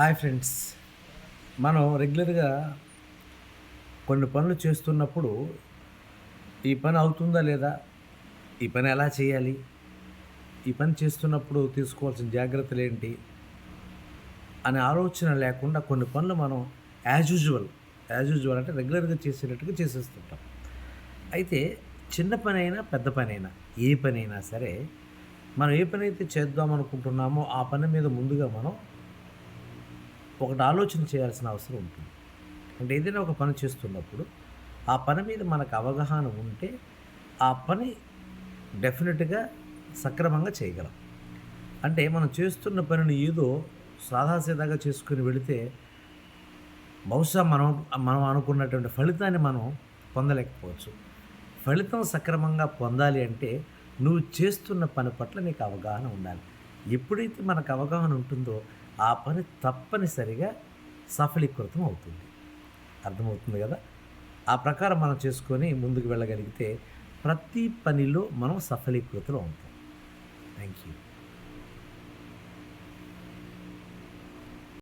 Hi friends. మనం రెగ్యులర్గా కొన్ని పనులు చేస్తున్నప్పుడు ఈ పని అవుతుందా లేదా? ఈ పని ఎలా చేయాలి? ఈ పని చేస్తున్నప్పుడు తీసుకోవాల్సిన జాగ్రత్తలు ఏంటి? అనే ఆలోచన లేకుండా కొన్ని పనులు మనం యాజ్ యూజువల్ యాజ్ యూజువల్ అంటే రెగ్యులర్గా చేసేటట్టుగా చేసేస్తుంటాం. అయితే చిన్న పని అయినా పెద్ద పని అయినా ఏ పని అయినా సరే మనం ఏ పని అయితే చేద్దాం అనుకుంటున్నామో ఆ పని మీద ముందుగా మనం ఒకటి ఆలోచన చేయాల్సిన అవసరం ఉంటుంది. అంటే ఏదైనా ఒక పని చేస్తున్నప్పుడు ఆ పని మీద మనకు అవగాహన ఉంటే ఆ పని డెఫినెట్గా సక్రమంగా చేయగలం. అంటే మనం చేస్తున్న పనిని ఏదో సాదాసీదాగా చేసుకుని వెళితే బహుశా మనం మనం అనుకున్నటువంటి ఫలితాన్ని మనం పొందలేకపోవచ్చు. ఫలితం సక్రమంగా పొందాలి అంటే నువ్వు చేస్తున్న పని పట్ల నీకు అవగాహన ఉండాలి. ఎప్పుడైతే మనకు అవగాహన ఉంటుందో ఆ పని తప్పనిసరిగా సఫలీకృతం అవుతుంది. అర్థమవుతుంది కదా? ఆ ప్రకారం మనం చేసుకొని ముందుకు వెళ్ళగలిగితే ప్రతి పనిలో మనం సఫలీకృతం అవుతాం. Thank you